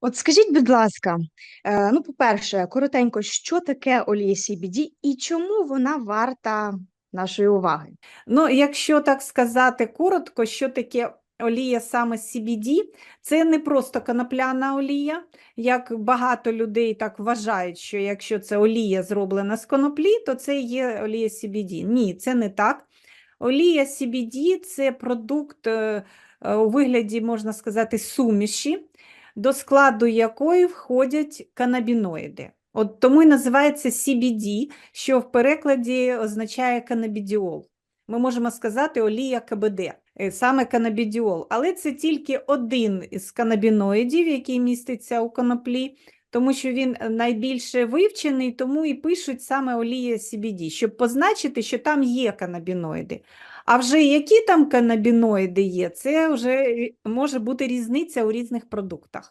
От скажіть, будь ласка, е, ну, по-перше, коротенько, що таке олія CBD і чому вона варта нашої уваги? Ну, якщо так сказати коротко, що таке олія саме CBD, це не просто конопляна олія, як багато людей так вважають, що якщо це олія зроблена з коноплі, то це є олія CBD. Ні, це не так. Олія CBD – це продукт е, е, у вигляді, можна сказати, суміші, до складу якої входять канабіноїди. От тому і називається CBD, що в перекладі означає канабідіол. Ми можемо сказати олія КБД, е, саме канабідіол. Але це тільки один із канабіноїдів, який міститься у коноплі, тому що він е, найбільше вивчений, тому і пишуть саме олія CBD, щоб позначити, що там є канабіноїди. А вже які там канабіноїди є, це вже е, може бути різниця у різних продуктах.